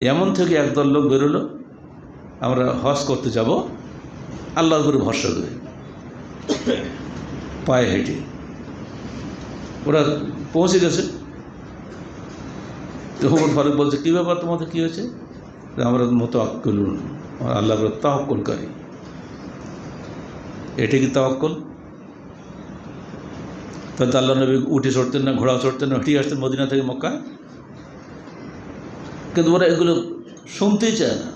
এমন থেকে একদল লোক বেরোলো, আমরা হজ করতে যাব, আল্লাহর করে ভরসা করে। পায়ে হেঁটে। ওরা পৌঁছে গেছে। তো ফারুক বলছে, কী ব্যাপার তোমাদের, কী হয়েছে? আমরা মতো আক্কল আল্লাহ করে তাহক্কলকারী এটা কি তাওয়াক্কল? তাহলে আল্লাহ নবী উঠে চড়তেন না ঘোড়া চড়তেন না হেঁটে আসতেন মদিনা থেকে মক্কা কিন্তু ওরা এগুলো শুনতেই চায় না।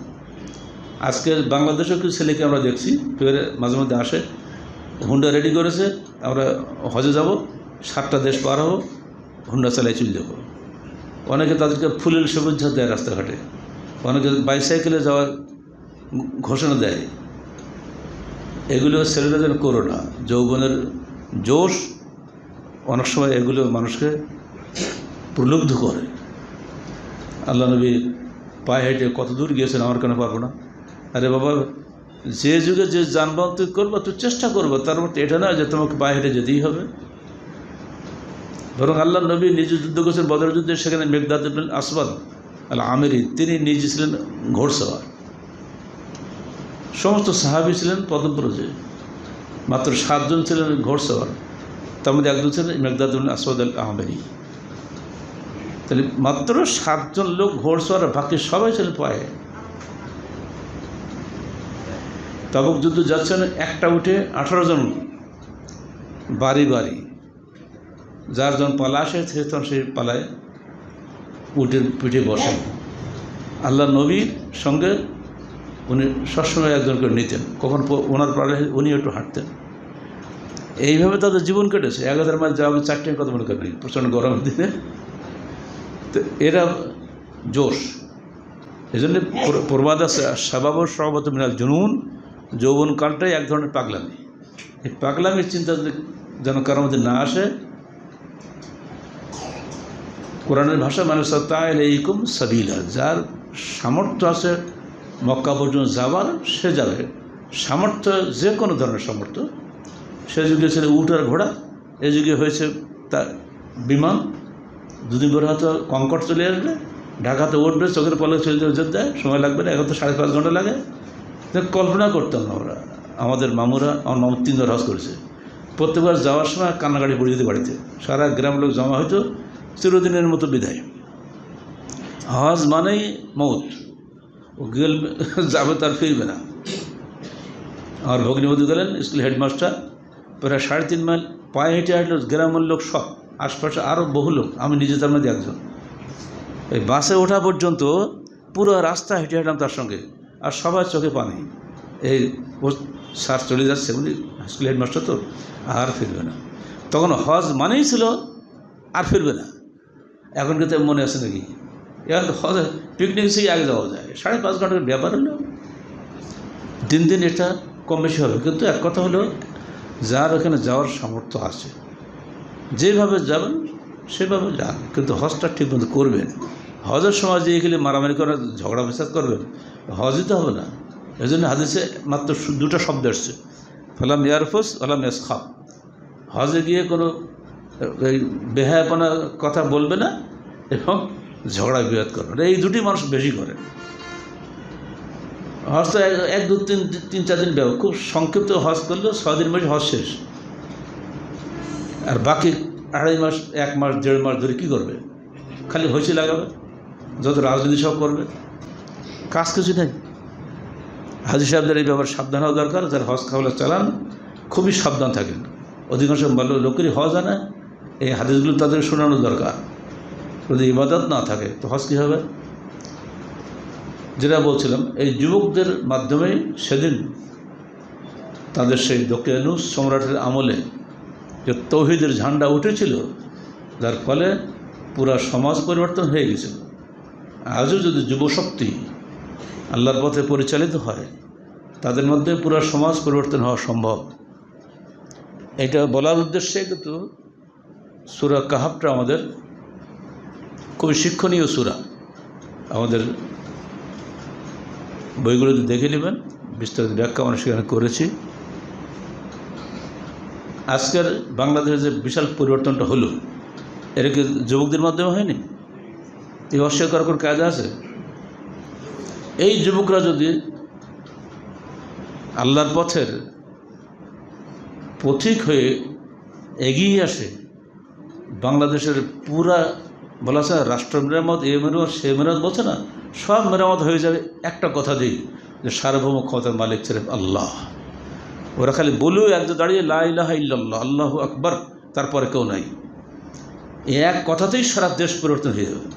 আজকে বাংলাদেশেও কিছু ছেলেকে আমরা দেখছি ফের মাঝে মধ্যে আসে হুন্ডা রেডি করেছে, আমরা হজে যাব, সাতটা দেশ পার হব হুন্ডা চালাই চলে যাব। অনেকে তাদেরকে ফুলের শুভেচ্ছা দেয় রাস্তাঘাটে, অনেকে বাইসাইকেলে যাওয়ার ঘোষণা দেয়। এগুলো ছেলেরা যেন করো না, যৌবনের জোশ অনেক সময় এগুলো মানুষকে প্রলুব্ধ করে। আল্লাহ নবী পায়ে হেঁটে কত দূর গিয়েছেন আমার কেন পারব না? আরে বাবা, যে যুগে যে যানবাহন তুই করব, তুই চেষ্টা করব, তার মধ্যে এটা না যে তোমাকে পায়ে হেঁটে যেতেই হবে। বরং আল্লাহ নবী নিজে যুদ্ধ করেছেন, বদর যুদ্ধে, সেখানে মেঘদাদ আসবাদ আল আমেরি তিনি নিজে ছিলেন ঘোড়সওয়ার। সমস্ত সাহাবি ছিলেন পদব্রজে মাত্র সাতজন ছিলেন ঘোড়সওয়ার। তার মধ্যে একজন ছিলেন মেঘদাদ আসবাদ আল আহমেরি তাহলে মাত্র সাতজন লোক ঘোড়সওয়ার বাকি সবাই ছিলেন পায়ে। তবক যুদ্ধ যাচ্ছেন, একটা উঠে আঠারো জন বাড়ি বাড়ি। যার যখন পালা আসে, সে তখন সেই পালায় উটের পিঠে বসেন আল্লাহ নবীর সঙ্গে উনি সবসময় একজন করে নিতেন। কখন ওনার পালে উনি একটু হাঁটতেন। এইভাবে তাদের জীবন কেটেছে। এক হাজার মাইল যাওয়া চারটে কথা মনে করেন প্রচণ্ড গরমের দিনে। তো এরা জোশ। এই জন্য প্রবাদ আছে স্বভাব সর্বত মিনাল জুনুন, যৌবন কালটাই এক ধরনের পাগলামি। এই পাগলামির চিন্তা যেন কারোর মধ্যে না আসে, কোরআনের ভাষা মানে সত্তাইল এইকুম সাবিলা। যার সামর্থ্য আছে মক্কা পর্যন্ত যাবার সে যাবে। সামর্থ্য যে কোনো ধরনের সামর্থ্য। সে যুগে ছিল উট আর ঘোড়া, এ যুগে হয়েছে তা বিমান। দুদিন পরে হয়তো কঙ্কট চলে আসবে, ঢাকাতে উঠবে, চোখের পলে চলে দেয় সময় লাগবে না, এখন তো সাড়ে পাঁচ ঘণ্টা লাগে। কল্পনা করতাম আমরা, আমাদের মামুরা, আমার মামু তিনবার হজ করেছে। প্রত্যেকবার যাওয়ার সময় কান্নাকাটি পড়ে যেত বাড়িতে। সারা গ্রাম লোক জমা হয়তো চিরদিনের মতো বিদায়। হজ মানেই মৌত। ও গেল, যাবে তার ফিরবে না। আমার ভগ্নিবধূ গেলেন স্কুল হেডমাস্টার। প্রায় সাড়ে তিন মাইল পায়ে হেঁটে হাঁটলো গ্রামের লোক সব। আশপাশে আরও বহু লোক। আমি নিজে তার মধ্যে একজন। এই বাসে ওঠা পর্যন্ত পুরো রাস্তা হেঁটে হাঁটলাম তার সঙ্গে। আর সবার চোখে পানি। এই ও স্যার চলে যাচ্ছে উনি স্কুল হেডমাস্টার তো, আর ফিরবে না। তখন হজ মানেই ছিল, আর ফিরবে না। এখন কিন্তু মনে আছে নাকি? এখন হজ পিকনিক সেই আগে যাওয়া যায়। সাড়ে পাঁচ ঘণ্টার ব্যাপার হলো। দিন দিন এটা কম বেশি হবে। কিন্তু এক কথা হলো, যার ওখানে যাওয়ার সামর্থ্য আছে। যেভাবে যাবেন, সেভাবে যান। কিন্তু হজটা ঠিক মতো করবেন। হজের সময় যে গেলে মারামারি করে ঝগড়া ফেসাদ করবেন, হজই তো হবে না। এই জন্য হাদিসে মাত্র দুটো শব্দ এসছে। ফলাম ইয়ারফুস ফলাম ইয়াসখাব। হজে গিয়ে কোনো এই বেহায়াপনা কথা বলবে না এবং ঝগড়া বিবাদ করবে না। এই দুটি মানুষ বেশি করে। হজ তো এক- দু, তিন তিন, চার দিন খুব সংক্ষিপ্ত হজ করলেও ছয় দিন মাসে হজ শেষ। আর বাকি আড়াই মাস, এক মাস, দেড় মাস ধরে কী করবে? খালি হইচি লাগাবে? যত রাজনীতি সব করবে? কাজ কিছু নেই। হাজি সাহেবদের এই ব্যাপারে সাবধান হওয়া দরকার, যারা হজ খাওয়ালা চালান, খুবই সাবধান থাকেন। অধিকাংশ ভালো লোকেরই হজ আনে এই হাদিসগুলো তাদের শোনানো দরকার। যদি ইবাদত না থাকে, তো হজ কী হবে? যেটা বলছিলাম, এই যুবকদের মাধ্যমেই সেদিন তাদের সেই দক্ষিণুস সম্রাটের আমলে যে তৌহিদের ঝান্ডা উঠেছিল, যার ফলে পুরা সমাজ পরিবর্তন হয়ে গেছিল আজও যদি যুবশক্তি আল্লাহর পথে পরিচালিত হয়, তাদের মধ্যে পুরো সমাজ পরিবর্তন হওয়া সম্ভব। এটা বলার উদ্দেশ্যে কিন্তু সুরা কাহাবটা আমাদের খুবই শিক্ষণীয় সুরা। আমাদের বইগুলোতে দেখে নেবেন, বিস্তারিত ব্যাখ্যা আমরা সেখানে করেছি। আজকের বাংলাদেশে যে বিশাল পরিবর্তনটা হলো, এটা কি যুবকদের মাধ্যমে হয়নি? এই অস্বীকার করার কাজ আছে? এই যুবকরা যদি আল্লাহর পথের পথিক হয়ে এগিয়ে আসে, বাংলাদেশের পুরা, বলা আছে রাষ্ট্র মেরামত, এ মেরামত, সে মেরামত বলছে না, সব মেরামত হয়ে যাবে। একটা কথা দিই, যে সার্বভৌম ক্ষমতার মালিক ছিলেন আল্লাহ। ওরা খালি বলেও একজন দাঁড়িয়ে লাহ ইল্লাল্লাহ, আল্লাহ আকবর, তারপরে কেউ নাই। এক কথাতেই সারা দেশ পরিবর্তন হয়ে যাবে।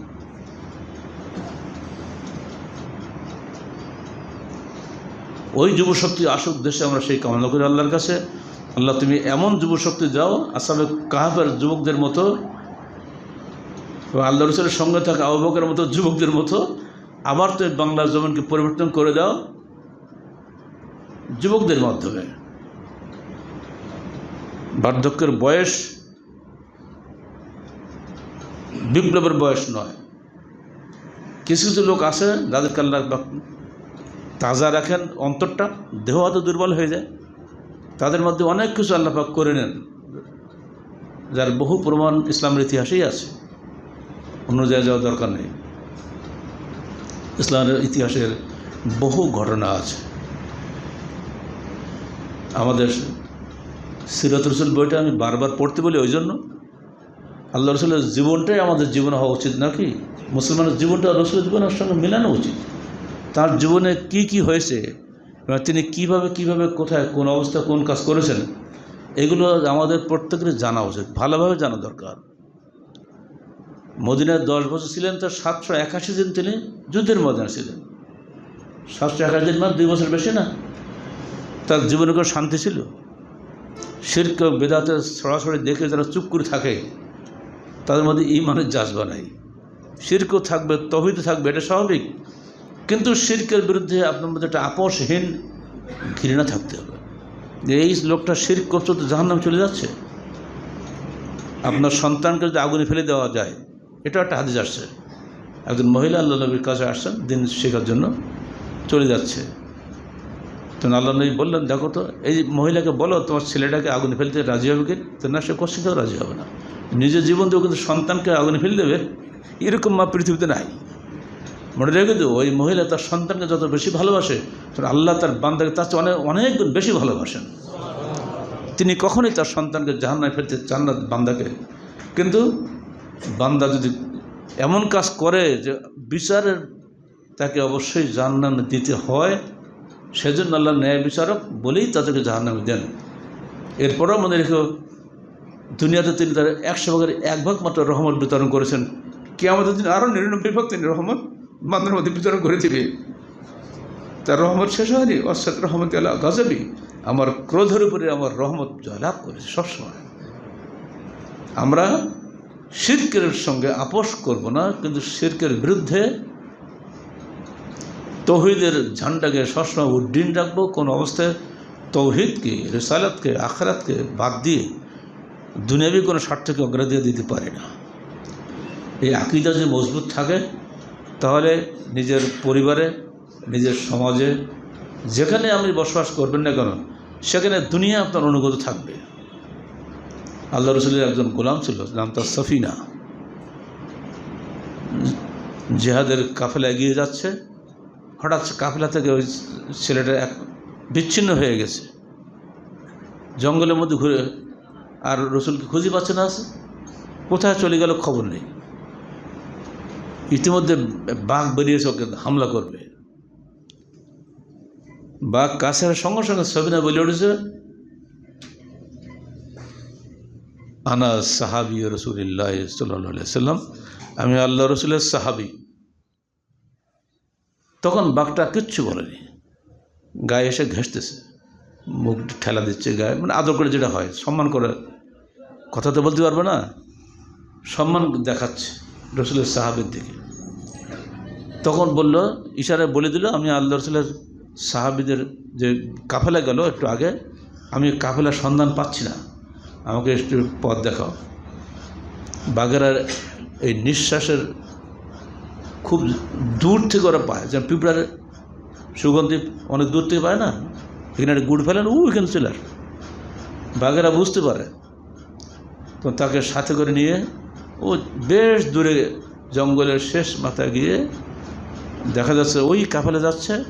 ওই যুবশক্তি আসুক, দেশে আমরা সেই কামনা করি আল্লাহর কাছে। আল্লাহ, তুমি এমন যুবশক্তি যাও, আসামে কাহাবের যুবকদের মতো, আল্লাহ রসুলের সঙ্গে থাকা আহ্বকের মতো যুবকদের মতো, আবার তো বাংলা জমিনকে পরিবর্তন করে দাও। যুবকদের মাধ্যমে। বার্ধক্যের বয়স বিপ্লবের বয়স নয়। কিছু কিছু লোক আছে যাদেরকে আল্লাহ তাজা রাখেন, অন্তরটা দেহ হয়তো দুর্বল হয়ে যায়। তাদের মধ্যে অনেক কিছু আল্লাপাক করে নেন, যার বহু প্রমাণ ইসলামের ইতিহাসেই আছে। অন্য জায়গায় যাওয়ার দরকার নেই। ইসলামের ইতিহাসের বহু ঘটনা আছে। আমাদের সিরত রসুল বইটা আমি বারবার পড়তে বলি, ওই জন্য। আল্লাহ রসুলের জীবনটাই আমাদের জীবন হওয়া উচিত নাকি? মুসলমানের জীবনটা রসুলের জীবনের সঙ্গে মেলানো উচিত। তার জীবনে কি কি হয়েছে তিনি কীভাবে কীভাবে কোথায় কোন অবস্থা কোন কাজ করেছেন, এগুলো আমাদের প্রত্যেকের জানা উচিত, ভালোভাবে জানা দরকার। মদিনায় দশ বছর ছিলেন, তার সাতশো একাশি দিন তিনি যুদ্ধের ময়দানে ছিলেন। সাতশো একাশি দিন মানে দুই বছর বেশি না। তার জীবনে কোনো শান্তি ছিল? শির্ক বেদাতে সরাসরি দেখে যারা চুপ করে থাকে, তাদের মধ্যে ইমানের জাজবা নাই শির্কও থাকবে, তহিদ থাকবে, এটা স্বাভাবিক। কিন্তু শির্কের বিরুদ্ধে আপনার মধ্যে একটা আপোষহীন ঘৃণা থাকতে হবে। যে এই লোকটা শির করছে তো জাহান্নাম চলে যাচ্ছে। আপনার সন্তানকে যদি আগুনে ফেলে দেওয়া যায় এটা একটা হাদিস আসছে। একজন মহিলা আল্লাহ নবীর কাছে আসছেন, দিন শেখার জন্য চলে যাচ্ছে। তো আল্লাহ নবী বললেন, দেখো তো, এই মহিলাকে বলো, তোমার ছেলেটাকে আগুনে ফেলতে রাজি হবে কি? তো না, সে কোশ্চিনটাও রাজি হবে না। নিজের জীবন দিয়েও কিন্তু সন্তানকে আগুনে ফেলে দেবে এরকম মা পৃথিবীতে নাই। মনে রেখে দিও ওই মহিলা তার সন্তানকে যত বেশি ভালোবাসে তখন আল্লাহ তার বান্দাকে তার চেয়ে অনেক অনেক বেশি ভালোবাসেন। তিনি কখনোই তার সন্তানকে জাহান্নায় ফেলতে চান না বান্দাকে। কিন্তু বান্দা যদি এমন কাজ করে যে বিচারের তাকে অবশ্যই জাহান্নামে দিতে হয় সেজন্য আল্লাহ ন্যায় বিচারক বলেই তাদেরকে জাহান্নামে দেন। এরপরও মনে রেখো দুনিয়াতে তিনি তার একশো ভাগের এক ভাগ মাত্র রহমত বিতরণ করেছেন। কে আমাদের দিন আরও নিরানব্বই ভাগ তিনি রহমত বান্দার মধ্যে বিতরণ করে দিবে তার রহমত শেষ হয়নি। অর্থাৎ রহমত আল্লাহ গজবি। আমার ক্রোধের উপরে আমার রহমত জয়লাভ করেছে সবসময়। আমরা শির্কের সঙ্গে আপোষ করব না, কিন্তু শির্কের বিরুদ্ধে তৌহিদের ঝান্ডাকে সবসময় উড্ডীন রাখব, কোন অবস্থায় তৌহিদকে, রেসালাতকে, আখরাতকে বাদ দিয়ে দুনিয়াবি কোনো স্বার্থকে অগ্রাধিকার দিতে পারে না। এই আকিদা যদি মজবুত থাকে, তাহলে নিজের পরিবারে, নিজের সমাজে, যেখানে আপনি বসবাস করবেন না কেন, সেখানে দুনিয়া আপনার অনুগত থাকবে। আল্লাহ রসুলের একজন গোলাম ছিল নাম তার সফিনা। জেহাদের কাফেলা এগিয়ে যাচ্ছে হঠাৎ কাফেলা থেকে ওই ছেলেটা এক বিচ্ছিন্ন হয়ে গেছে। জঙ্গলের মধ্যে ঘুরে আর রসুলকে খুঁজে পাচ্ছে না আছে কোথায় চলে গেল খবর নেই। ইতিমধ্যে বাঘ বেরিয়েছে ওকে হামলা করবে। বাঘ কাছে সঙ্গে সঙ্গে সবিনা বলে উঠেছে, আনা সাহাবি রসুলিল্লাহ সাল্লাম আমি আল্লাহ রসুলের সাহাবি। তখন বাঘটা কিচ্ছু বলেনি। গায়ে এসে ঘেসতেছে মুখ ঠেলা দিচ্ছে, গায়ে মানে আদর করে যেটা হয়, সম্মান করে। কথা তো বলতে পারবে না। সম্মান দেখাচ্ছে রসুলের সাহাবের দিকে। তখন বলল ইশারায় বলে দিল, আমি আল্লাহ রসুলের সাহাবিদের যে কাফেলা গেল একটু আগে, আমি কাফেলার সন্ধান পাচ্ছি না। আমাকে একটু পথ দেখাও। বাঘেরা এই নিঃশ্বাসের খুব দূর থেকে ওরা পায়। যেমন পিঁপড়ার সুগন্ধি অনেক দূর থেকে পায় না? এখানে একটা গুড় ফেলেন ও এখানে চলে আসে। বাঘেরা বুঝতে পারে। তো তাকে সাথে করে নিয়ে ও বেশ দূরে জঙ্গলের শেষ মাথায় গিয়ে দেখা যাচ্ছে ওই কাফেলে যাচ্ছে।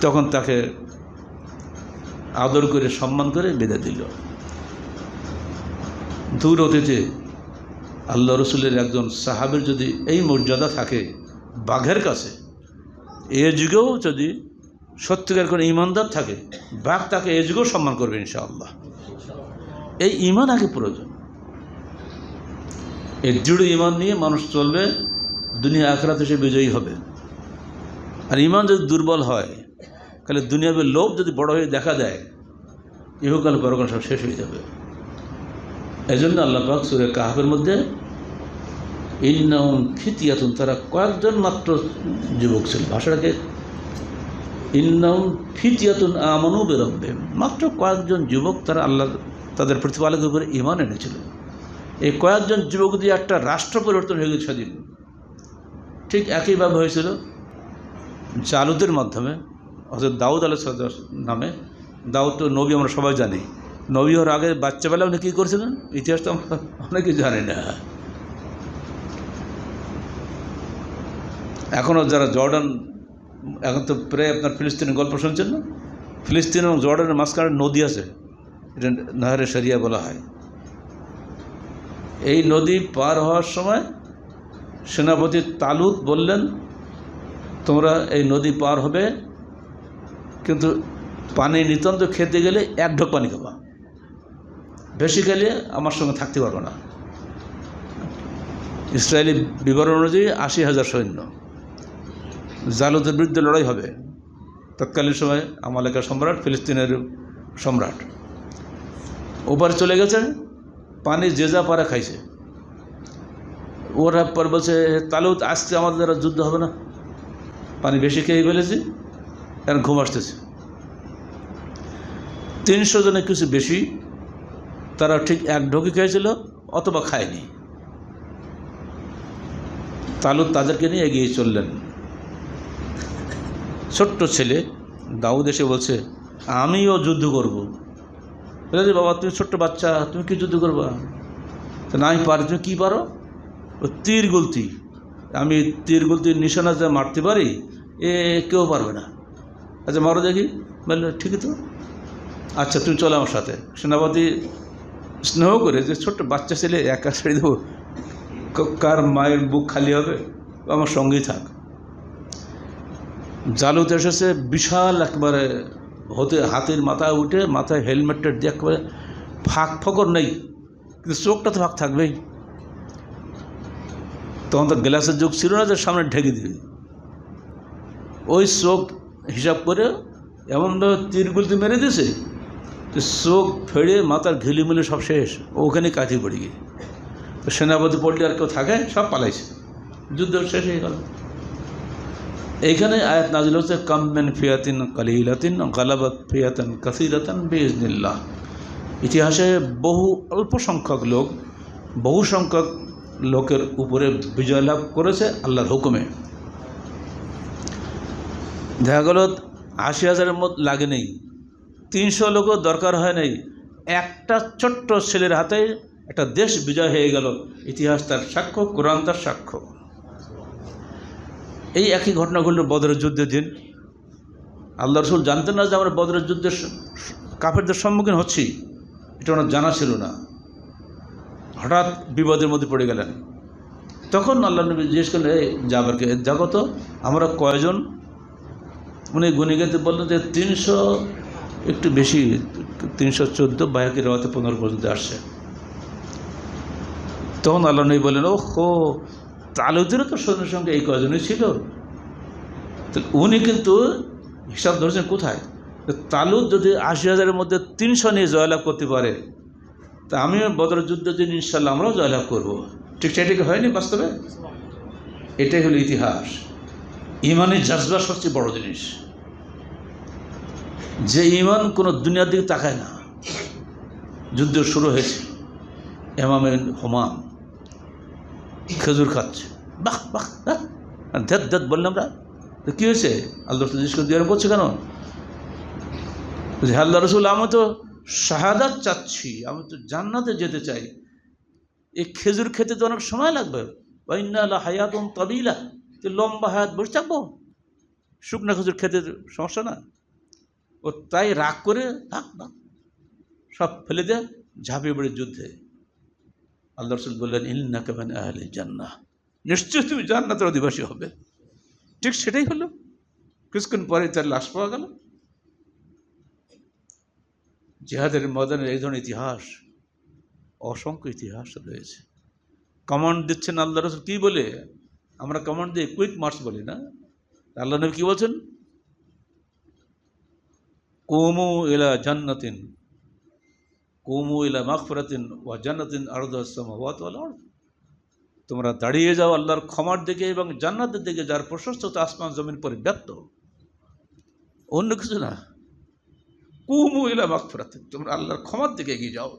তখন তাকে আদর করে সম্মান করে বেঁধে দিল। দূর অতীতে আল্লাহ রসুলের একজন সাহাবের যদি এই মর্যাদা থাকে বাঘের কাছে এ যুগেও যদি সত্যিকার কোনো ইমানদার থাকে, বাঘ তাকে এ যুগেও সম্মান করবে ইনশাআল্লাহ। এই ইমান আগে প্রয়োজন। এই দৃঢ় ইমান নিয়ে মানুষ চলবে, দুনিয়া আখরাতে সে বিজয়ী হবে। আর ইমান যদি দুর্বল হয়, তাহলে দুনিয়াবে লোভ যদি বড় হয়ে দেখা দেয়, ইহকাল পরকাল সব শেষ হয়ে যাবে। এই জন্য আল্লাহ পাক সুরে কাহাবের মধ্যে ইন্নাউন ফিতিয়াতুন তারা কয়েকজন মাত্র যুবক ছিল। ভাষাটাকে ইন্নাউন ফিতিয়াতুন আমানু বেরব্বে মাত্র কয়েকজন যুবক তারা আল্লাহ, তাদের প্রতিপালকের উপরে ইমান এনেছিল। এই কয়েকজন যুবক দিয়ে একটা রাষ্ট্র পরিবর্তন হয়ে গেছে সেদিন ঠিক একইভাবে হয়েছিল জালুদের মাধ্যমে, অর্থাৎ দাউদ আলাহ নামে। দাউদ তো নবী আমরা সবাই জানি। নবী হওয়ার আগে বাচ্চাবেলা উনি কী করেছিলেন? ইতিহাস তো অনেকে জানি না। এখনও যারা জর্ডান, এখন তো প্রায় আপনার ফিলিস্তিনের গল্প শুনছেন না? ফিলিস্তিন এবং জর্ডানের মাঝখানে নদী আছে, এটা নাহারে সারিয়া বলা হয়। এই নদী পার হওয়ার সময় সেনাপতি তালুত বললেন, তোমরা এই নদী পার হবে, কিন্তু পানি নিতান্ত খেতে গেলে এক ঢোক পানি খাবা। বেশি খেলে আমার সঙ্গে থাকতে পারবে না। ইসরায়েলি বিবরণ অনুযায়ী আশি হাজার সৈন্য। জালুদের বিরুদ্ধে লড়াই হবে। তৎকালীন সময় আমালেকা সম্রাট, ফিলিস্তিনের সম্রাট। ওপারে চলে গেছেন পানি যে যা পারে খাইছে। ওরা পর বলছে তালুত আজকে আমাদের দ্বারা যুদ্ধ হবে না। পানি বেশি খেয়ে ফেলেছি, এখন ঘুম আসতেছে। তিনশো জনের কিছু বেশি তারা ঠিক এক ঢোকে খেয়েছিল অথবা খায়নি। তালুত তাদেরকে নিয়ে এগিয়ে চললেন। ছোট্ট ছেলে দাউদ এসে বলছে, আমিও যুদ্ধ করব। বলে বাবা, তুমি ছোট্ট বাচ্চা, তুমি কি যুদ্ধ করবা? না, আমি পারি, তুমি কী পারো? ও তীর গুলতি, আমি তীর গুলতির নিশানা যা মারতে পারি, এ কেউ পারবে না। আচ্ছা মারো দেখি। বলল, ঠিকই তো। আচ্ছা তুমি চলো আমার সাথে। সেনাপতি স্নেহ করে যে ছোট্ট বাচ্চা ছেলে একা ছেড়ে দেবো কার মায়ের বুক খালি হবে? আমার সঙ্গেই থাক। জালুতে এসেছে বিশাল একবারে হতে, হাতের মাথায় উঠে মাথায় হেলমেটটা দিয়ে একবারে ফাঁক ফকর নেই, কিন্তু চোখটা তো ফাঁক থাকবেই। তখন তো গ্লাসের যুগ ছিল না যে সামনে ঢেকে দিবে। ওই চোখ হিসাব করে এমনভাবে তীরগুলিতে মেরে দিয়েছে যে চোখ ফেড়ে মাথার ঘিলিমিলি সব শেষ, ওখানে কাজে পড়ে গিয়ে। তো সেনাপতি পল্লী আর কেউ থাকে, সব পালাইছে। যুদ্ধ শেষ হয়ে গেল। এইখানে আয়াত নাজিল হচ্ছে কামমেন ফিয়াতিন কালিলাতিন, গালাবাত ফিয়াতান কাসিরাতান বেজনিল্লাহ ইতিহাসে বহু অল্প সংখ্যক লোক, বহু সংখ্যক লোকের উপরে বিজয় লাভ করেছে আল্লাহর হুকুমে। দেখা গেল আশি হাজারের মত লাগে নেই। তিনশো লোকও দরকার হয় নাই। একটা ছোট্ট ছেলের হাতে একটা দেশ বিজয় হয়ে গেল। ইতিহাস তার সাক্ষ্য, কোরআন তার সাক্ষ্য। এই একই ঘটনা ঘটল বদরের যুদ্ধের দিন। আল্লাহ রসুল জানতেন না যে আমরা বদরের যুদ্ধের কাফেরদের সম্মুখীন হচ্ছি। এটা ওনার জানা ছিল না। হঠাৎ বিপদের মধ্যে পড়ে গেলেন। তখন আল্লাহ নবী জিজ্ঞেস করলেন, এই যাবারকে দেখো তো, আমরা কয়জন? উনি গুনে গেতে বললেন যে, তিনশো একটু বেশি, তিনশো চোদ্দ বায়াকি রাওয়াতে পনেরো পর্যন্ত আসছে। তখন আল্লাহ নবী বললেন ও হো তালুদেরও তো সৈন্যের সঙ্গে এই কজনই ছিল? তো উনি কিন্তু হিসাব ধরেছেন কোথায়? তালুদ যদি আশি হাজারের মধ্যে তিনশো নিয়ে জয়লাভ করতে পারে, তা আমিও বদর যুদ্ধের দিন ইনশাল্লাহ আমরাও জয়লাভ করব। ঠিক সেটা হয়নি বাস্তবে? এটাই হলো ইতিহাস। ইমানের জাজবা সবচেয়ে বড় জিনিস। যে ইমান কোনো দুনিয়ার দিকে তাকায় না। যুদ্ধ শুরু হয়েছে। এমামে হোমাম খেজুর খাচ্ছে। বাহ বাহ আর ধ্যাত ধ্যাত বললাম আমরা তো কী হয়েছে? আল্লাহ জিজ্ঞেস করে করছে কেন? বলছে, আল্লাহ রসুল আমি তো শাহাদাত চাচ্ছি। আমি তো জান্নাতে যেতে চাই। এই খেজুর খেতে তো অনেক সময় লাগবে। আল্লাহ হায়াতুন তবিলা। তো লম্বা হায়াত বসে থাকব। শুকনা খেজুর খেতে সমস্যা না ও তাই রাগ করে, থাক না সব ফেলে দে, ঝাঁপিয়ে পড়ে যুদ্ধে। আল্লাহ রসুল বললেন ইন্না কেমন আহলে জান্না নিশ্চয় তুমি জান্নাতের অধিবাসী হবে। ঠিক সেটাই হলো। কিছুক্ষণ পরে তার লাশ পাওয়া গেল। জেহাদের ময়দানের এই ধরনের ইতিহাস, অসংখ্য ইতিহাস রয়েছে। কমান্ড দিচ্ছেন আল্লাহ রসুল। কী বলে? আমরা কমান্ড দিয়ে কুইক মার্চ বলি না। আল্লাহ নবী কী বলছেন? কুমু ইলা জান্নাতিন, কুমু ইলা মাগফিরাতিন ওয়া জান্নাতিন আরদাস-সামাওয়াত ওয়াল তোমরা দাঁড়িয়ে যাও আল্লাহর ক্ষমার দিকে এবং জান্নাতের দিকে যার প্রশস্ততা আসমান জমিন পরিব্যাপ্ত। অন্য কিছু না। কুমু ইলা মাগফিরাতিন, তোমরা আল্লাহর ক্ষমার দিকে এগিয়ে যাও।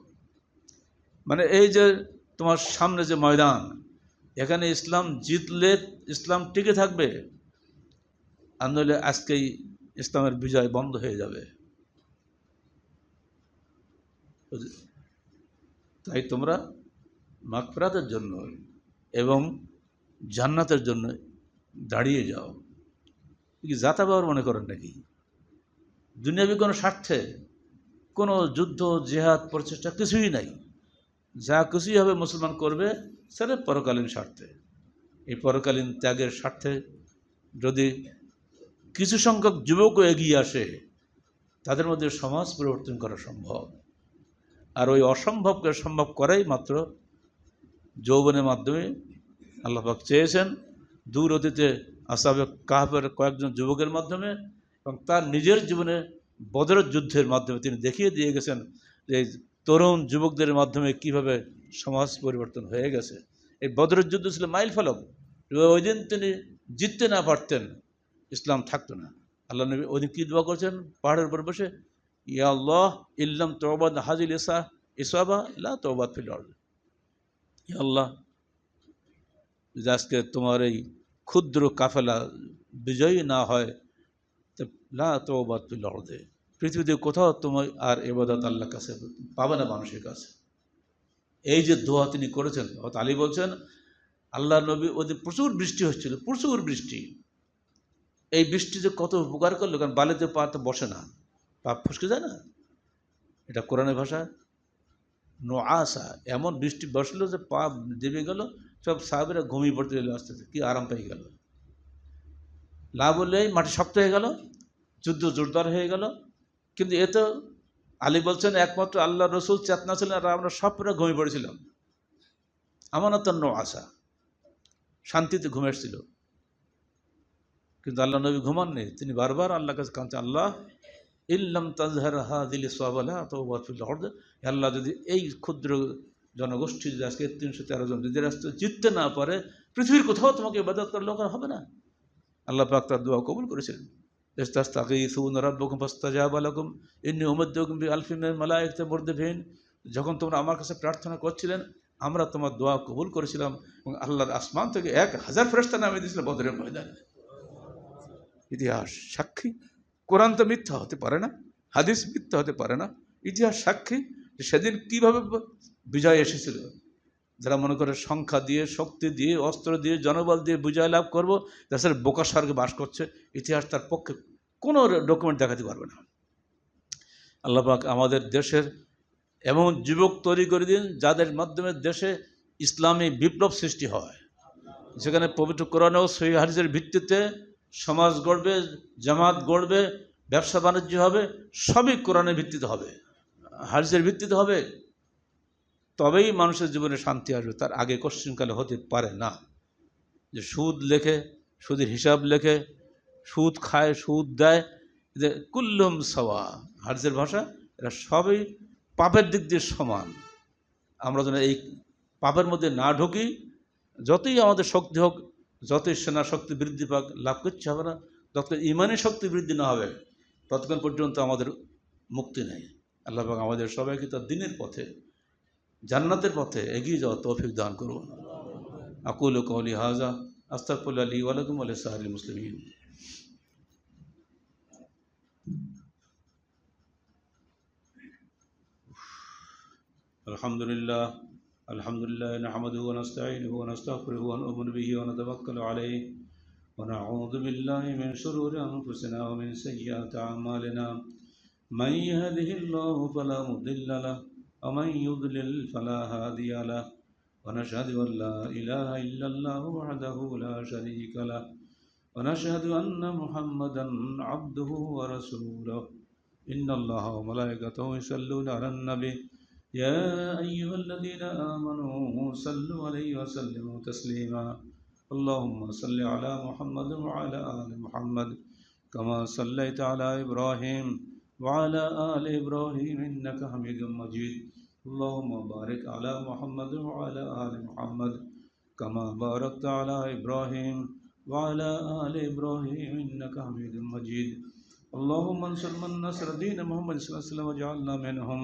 মানে এই যে তোমার সামনে যে ময়দান, এখানে ইসলাম জিতলে ইসলাম টিকে থাকবে, আর নইলে আজকেই ইসলামের বিজয় বন্ধ হয়ে যাবে। তাই তোমরা মাগফিরাতের জন্য এবং জান্নাতের জন্য দাঁড়িয়ে যাও। কি যাতা বাবার মনে করেন নাকি? দুনিয়াবি কোনো স্বার্থে, কোনো যুদ্ধ, জেহাদ, প্রচেষ্টা কিছুই নাই। যা কিছুই হবে মুসলমান করবে, সেটা পরকালীন স্বার্থে। এই পরকালীন ত্যাগের স্বার্থে যদি কিছু সংখ্যক যুবকও এগিয়ে আসে, তাদের মধ্যে সমাজ পরিবর্তন করা সম্ভব। আর ওই অসম্ভবকে সম্ভব করাই মাত্র যৌবনের মাধ্যমে আল্লাহাক চেয়েছেন দূর অতীতে আসাবে কাহাবের কয়েকজন যুবকের মাধ্যমে এবং তার নিজের জীবনে বদরের যুদ্ধের মাধ্যমে তিনি দেখিয়ে দিয়ে গেছেন যে তরুণ যুবকদের মাধ্যমে কীভাবে সমাজ পরিবর্তন হয়ে গেছে। এই বদরের যুদ্ধ ছিল মাইল ফলক। ওই দিন তিনি জিততে না পারতেন, ইসলাম থাকতো না। আল্লাহ নবী ওই দিন কী দোয়া করছেন? পাহাড়ের উপর বসে ইয়া আল্লাহ ইল্লাম তৌবাদ হাজিল ইসা ইসাবা লা তৌবাদ ফিল ইয়া আল্লাহ যদি আজকে তোমার এই ক্ষুদ্র কাফেলা বিজয়ী না হয় লা তৌবাদ ফিল অর্দে পৃথিবীতে কোথাও তোমার আর এবাদত আল্লাহ কাছে পাবে না মানুষের কাছে। এই যে দোয়া তিনি করেছেন হয়তো আলী বলছেন আল্লাহ নবী ওদের প্রচুর বৃষ্টি হচ্ছিল, প্রচুর বৃষ্টি। এই বৃষ্টি যে কত উপকার করল, কারণ বালিতে পা তো বসে না। পা ফসকে যায় না? এটা কোরআনের ভাষা। নো আসা এমন বৃষ্টি বসল যে পাপ দেবে গেল, সব সাহেবেরা ঘুমিয়ে পড়তে গেলো আস্তে আস্তে, কী আরাম পেয়ে গেল। লাভ হলেই মাটি শক্ত হয়ে গেল, যুদ্ধ জোরদার হয়ে গেল। কিন্তু এ তো আলী বলছেন, একমাত্র আল্লাহ রসুল চেতনা ছিলেন আর আমরা সবরা ঘুমিয়ে পড়েছিলাম। আমানত নো আশা শান্তিতে ঘুমে এসেছিল। কিন্তু আল্লাহ নবী ঘুমাননি, তিনি বারবার আল্লাহ কাছে কাঁদছেন, আল্লাহ ইল্লাম তাজহার হা দিলি সোয়াবালা তো হর্দ আল্লাহ, যদি এই ক্ষুদ্র জনগোষ্ঠী যদি আজকে তিনশো তেরো জন যদি রাস্তা জিততে না পারে, পৃথিবীর কোথাও তোমাকে ইবাদত করার লোক হবে না। আল্লাহ পাক তার দোয়া কবুল করেছিলেন। মুরদিফিন যখন তোমরা আমার কাছে প্রার্থনা করছিলেন, আমরা তোমার দোয়া কবুল করেছিলাম এবং আল্লাহর আসমান থেকে এক হাজার ফেরস্তা নামে দিয়েছিল বদরের ময়দানে। ইতিহাস সাক্ষী। কোরআন তো মিথ্যা হতে পারে না, হাদিস মিথ্যা হতে পারে না, ইতিহাস সাক্ষী সেদিন কীভাবে বিজয় এসেছিল। যারা মনে করে সংখ্যা দিয়ে, শক্তি দিয়ে, অস্ত্র দিয়ে, জনবল দিয়ে বিজয় লাভ করব, দেশের বোকা স্বর্গে বাস করছে, ইতিহাস তার পক্ষে কোনো ডকুমেন্ট দেখাতে পারবে না। আল্লাপাক আমাদের দেশের এমন যুবক তৈরি করে দিন, যাদের মাধ্যমে দেশে ইসলামী বিপ্লব সৃষ্টি হয়। যেখানে পবিত্র কোরআনেও সহি হারিসের ভিত্তিতে সমাজ গড়বে, জামাত গড়বে, ব্যবসা বাণিজ্য হবে, সবই কোরআনের ভিত্তিতে হবে। হারিসের ভিত্তিতে হবে। তবেই মানুষের জীবনে শান্তি আসবে। তার আগে কোশ্চিনকালে হতে পারে না। যে সুদ লেখে, সুদের হিসাব লেখে, সুদ খায়, সুদ দেয়, যে কুল্লুম সওয়া। হার্জের ভাষা, এরা সবই পাপের দিক দিয়ে সমান। আমরা যেন এই পাপের মধ্যে না ঢুকি। যতই আমাদের শক্তি হোক যতই সেনা শক্তি বৃদ্ধি পাক লাভ করতে হবে না যতক্ষণ ইমানের শক্তি বৃদ্ধি না হবে ততক্ষণ পর্যন্ত আমাদের মুক্তি নেই আল্লাহ পাক আমাদের সবাইকে তার দিনের পথে জান্নাতের পথে এগিয়ে যাওয়া তৌফিক দান করুন আকুল কৌলি হাজা আস্তাকুল আলী ওয়ালাকুম আলী সাহালি মুসলিম الحمد لله الحمد لله نحمده ونستعينه ونستغفره ونؤمن به ونتوكل عليه ونعوذ بالله من شرور أنفسنا ومن سيئات أعمالنا. من يهده الله فلا مضل له ومن يضلل فلا هادي له ونشهد أن لا إله إلا الله وحده لا شريك له ونشهد أن محمدا عبده ورسوله. إن الله وملائكته يصلون على النبي يا أيها الذين آمنوا صلوا عليه وسلموا تسليما. اللهم صل على محمد وعلى آل محمد، كما صليت على إبراهيم وعلى آل إبراهيم إنك حميد مجيد. اللهم بارك على محمد وعلى آل محمد، كما باركت على إبراهيم وعلى آل إبراهيم إنك حميد مجيد. اللهم انصر من نصر دين محمد صلى الله عليه وسلم واجعلنا منهم.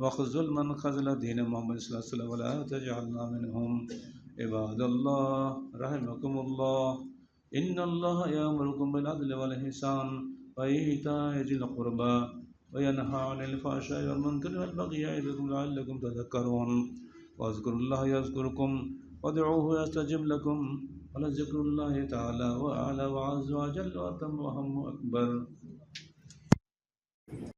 واخذل من خذل دين محمد صلى الله عليه وسلم ولا تجعلنا منهم عباد الله رحمكم الله إن الله يأمركم بالعدل والإحسان وإيتاء ذي القربى وينهى عن الفحشاء والمنكر والبغي يعظكم لعلكم تذكرون واذكروا الله يذكركم وادعوه يستجب لكم ولذكر الله تعالى وأعلى وعز وجل وأتم وهم أكبر